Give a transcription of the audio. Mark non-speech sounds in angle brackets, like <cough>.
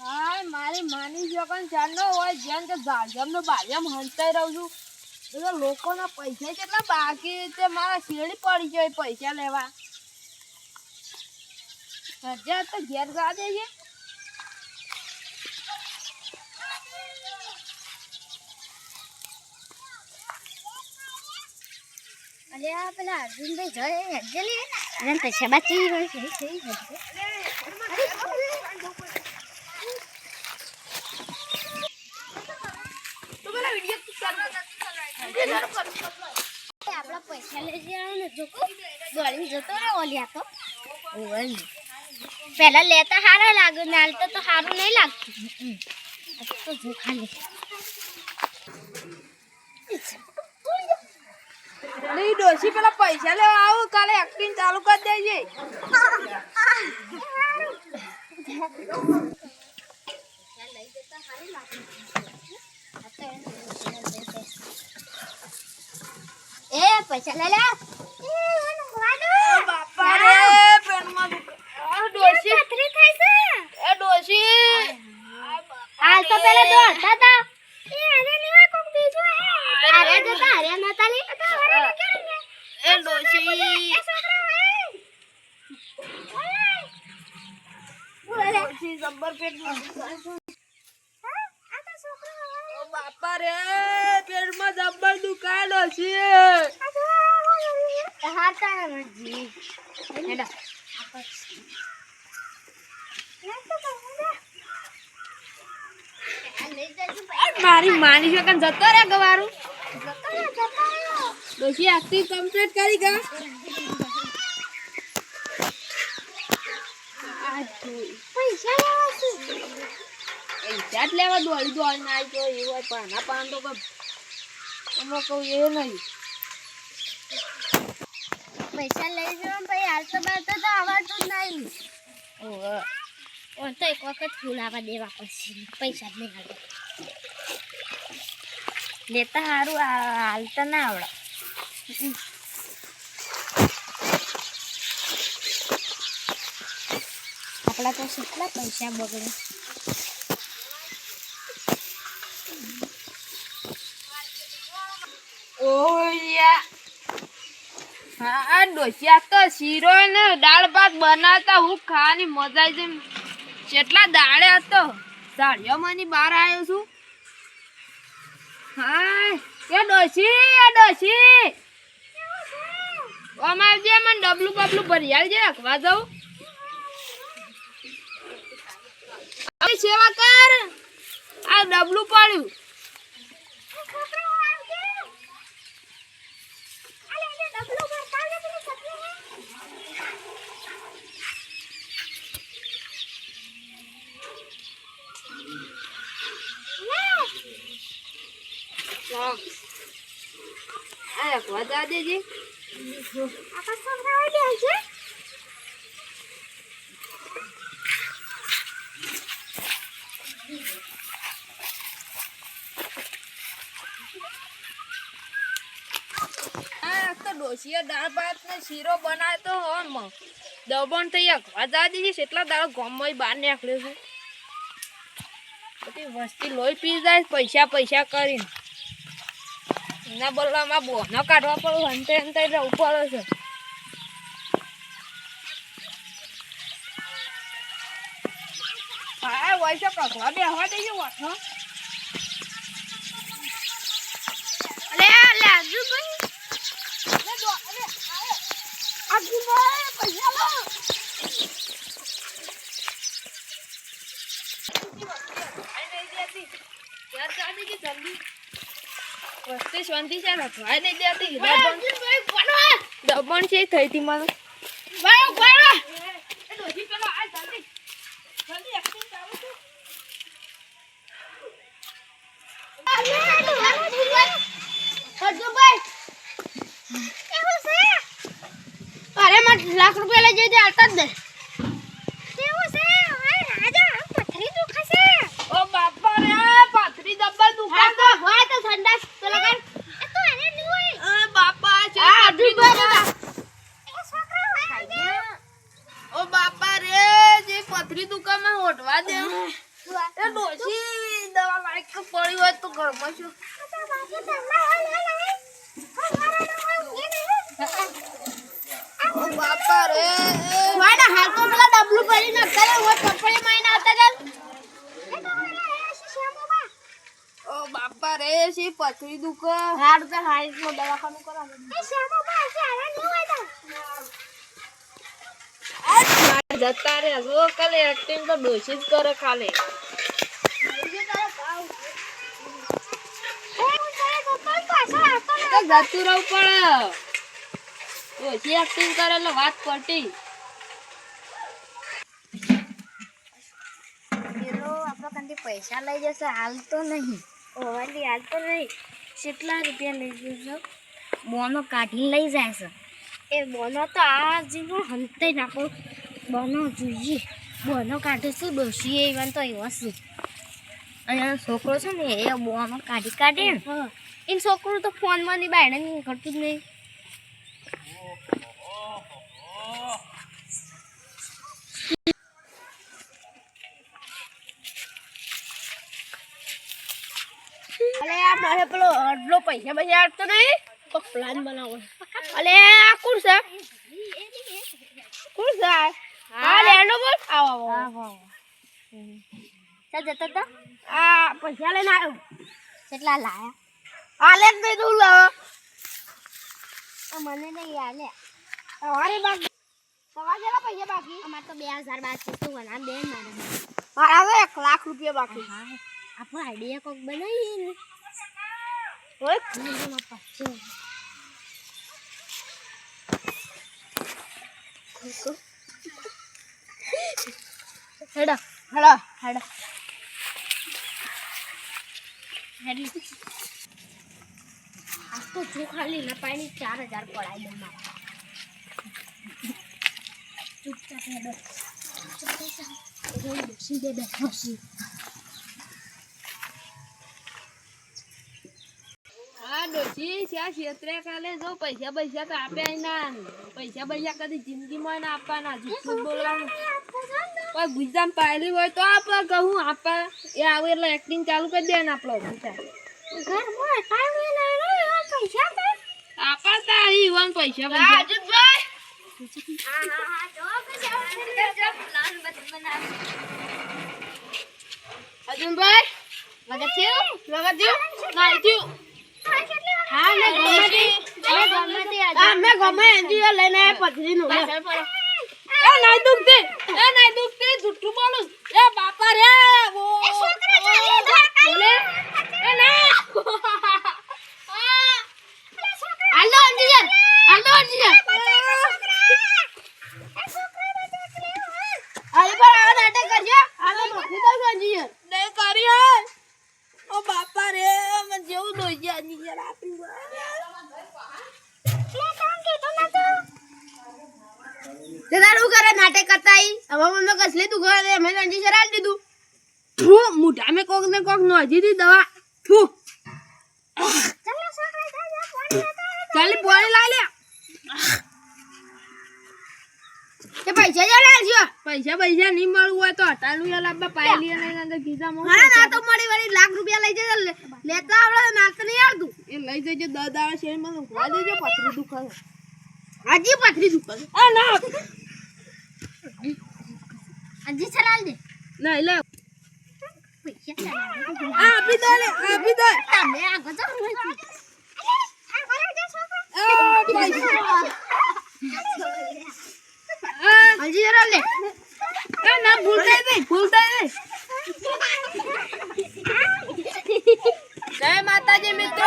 હા, મારી માની જો કણ ચાંદો હોય, જેમ કે ઝાડજમ નો બાજમ હંતાઈ રહું છું. બધા લોકોના પૈસા કેટલા બાકી તે મારા શેરડી પડી જાય પૈસા લેવા. હજાર તો ઘેર ગા દેજે અરે આ પેલા અર્જુનભાઈ જોડે હજલી અને પછી બાકી હોય છે છે તો પેલા વીડિયો તું આપણા પૈસા લઈ જવાનું ને દોડીને જતો રહે ઓલિયા તો પહેલા લેતા સારા લાગે નાલતા તો સારું નહીં લાગતું તો જો ખાલી. નહીં ડોશી પેલા પૈસા લેવા આવું કાલે એક્ટિંગ ચાલુ કરી દેજે <laughs> એ પૈસા. લે લે. એ ઓનો વાડો બાપા. રે પેનમાં આ ડોશી. છત્રી થાય છે. એ ડોશી. હાલ તો પેલા દોડતા હતા એ અરે નહીં કોક બીજું હે. અરે જતા અરે. નતા લે એ ડોશી. એ છોકરા હે બોલે. ડોશી જબ્બર પેટ હે ઓ બાપા રે પેટમાં જબ્બર દુખાય ડોશી આ તો હાતા મજી હેડા મારી માની છે કન જતો રે ગવારું. ડોશી એક્ટિંગ કમ્પ્લીટ કરી ગા પૈસા લેવા શું? પૈસા જ લેવા દોડી દોડી ના આવી ગયો એવું હોય પાના પાન તો અમે કહું એ નહીં. પૈસા લઈ જવા ભાઈ હાલ તો બાર તો તો આવડતું જ નહીં. ઓહ. તો એક વખત ફૂલાવા દેવા પછી પૈસા જ નહીં હાલતા લેતા સારું હાલતા ના આવડે. આપણા તો કેટલા પૈસા બગડે. ઓયા હા ડોસિયા તો શીરો ને દાળ ભાત બનાવતા હું ખાવાની મજા જાય કેટલા દાડે હતો. સાડિયો બહાર આવ્યો છું. હા એ ડોસી એ અમાર જે ડબલું બબલું ભરી આલજે અખવા જાઉં. સેવા કર. આ ડબલું પડ્યું. અખવા જા દેજે આ તો ડોસીએ દાળ ભાત શીરો બનાવતો તો હો મ દબણ થઈ અખવા દેજે એટલા દાળ ગોમમાં બહાર નીકળ્યો છે. બધી વસ્તી લોહી પી જાય પૈસા પૈસા કરીને. એના બદલામાં બોનો કાઢવા પડું હંતે હંતે જવું પડે છે. હા વૈસે કખવા બે હવા દઈ વાઠો અલે અલે આજુ ભાઈ આજુ ભાઈ પૈસા લો વસ્તી શાંતિ છે રખવાય નહીં દેતી દબણ દબણ છે થઈ હતી મને અરે મને લાખ રૂપિયા લઈ જજે આલતા જ દે ઓ બાપા રે પાથરી દબ્બા દુકાન તો હોય તો સંડાસ તો લગાડ એ તો એને નહીં હોય આ બાપા છે આ પાથરી દુબા દુકાન. એ છોકરા હોય ઓ બાપા રે જે પથરી દુકાનમાં ઓઢવા દે એ ડોશી દવા લાયક તો પડી હોય તો ઘરમાં શું ઓ બાપા રે વાડા હાલ તો પેલા ડબલું ભરીને અત્યારે હું ચપ્પલી મારીને આવતા હતા ઓ બાપા રે શી પથરી દુખે? હાર તો હારીસમાં દવાખાનું કરાવે જતા રે જો કાલે એક્ટિંગ તો ડોશી જ કરે ખાલી. જતું રહું પણ. એક્ટિંગ કરે એટલે વાત પટી પેલો આપણા કાંથી પૈસા લઈ જશે હાલ તો નહીં. ઓવાલી હાલ તો નહીં. કેટલા રૂપિયા લઈ જશે બોનો કાઢીને લઈ જાય છે. એ બોનો તો આ જીવો હંતે નાખો. બોનો જોઈએ. બોનો કાઢે છે ડોશી એવા તો એવા છે. અને છોકરો છે ને એ બોનો કાઢી કાઢે ને. એ છોકરો તો ફોનમાં ની બાયણે કરતું જ નહીં. અલે આ મારે પેલો અડલો પૈસા પૈસા આપતો નહીં. તો પ્લાન બનાવો. અલે આ કોણ છે? કોણ છે? હા. લેનો બોલ આવો આવો. ચાલ જતો તો. આ પૈસા લઈને આવ્યો. કેટલા લાયા? આલે જ નહીં તું લાવો મને નહીં આલે. તમારી બાકી તમારા પૈસા બાકી? અમાર તો બે હજાર બાકી શું બના બે મારે તો એક લાખ રૂપિયા બાકી. આપણે આઈડિયા કોક બનાવીએ ને. ઓય. હેડો. હેડો. હેડી. આજ તો જો ખાલી ના પાણી ચાર હજાર પડાય દે મારા ચૂપચાપ હેડો. દે બેઠો છે ડોશી ત્યાં ક્ષેત્રે કાલે જો પૈસા પૈસા તો આપ્યા ના. પૈસા પૈસા કદી જિંદગીમાં ના આપવાના. જૂઠું બોલવાનું? કોઈ ગુજામ પાયેલી હોય તો આપે કહું આપે. એ આવે એટલે એક્ટિંગ ચાલુ કરી દે ને આપણો ગુજા ઘરમાં ટાઈમ એ નહીં રહ્યો પૈસા આપા. તા વન પૈસા પૈસા હા હા હા જો પૈસા પ્લાન બનાવ. અર્જુનભાઈ વગર થયું? લગા થયું? ના થયું. હા મેં ગમે એનજીઓ લઈને પથરી નું એ નહીં દુખતી એ નહીં દુખતી જુઠ્ઠું બોલું. એ બાપા રે ઓ એ છોકરા જો એ ઘર બોલે? એ ના. હાલો અંજીજન હાલો અંજીજન અરે પણ આ નાટક કરજો આને નોખી દઉં છું અંજીજન નહીં કરી હે ઓ બાપા રે મને જેવું દોઈ અંજીજન આપી તે તારું કરે નાટક કરતા ઈ હવે મને કસલી તું ઘરે અમે અંજી શરાલ દીધું. થુ મુઠા મે કોક ને કોક નોજી દી દવા. થુ ચાલી પોણી લાઈ લે. તે પૈસા જ લાવજો પૈસા પૈસા નહીં મળવું હોય તો હટાનું યા લાવવા પાયલી અને અંદર કીધા મો હા ના તો મળી વળી લાખ રૂપિયા લઈ જજો લેતા આવડે ના તો નહીં આવતું એ લઈ જજો દસ દાડા શેર મને દેજો પથરી હાજી પથરી દુખે આ ના. અંજી ચલાલ દે. નહીં લે. આપી દે આપી દે. તમે આગળ જાઓ ને. હજી જરા લે. ના ભૂલતા નહીં ભૂલતા નહીં. <laughs> જય માતાજી મિત્રો.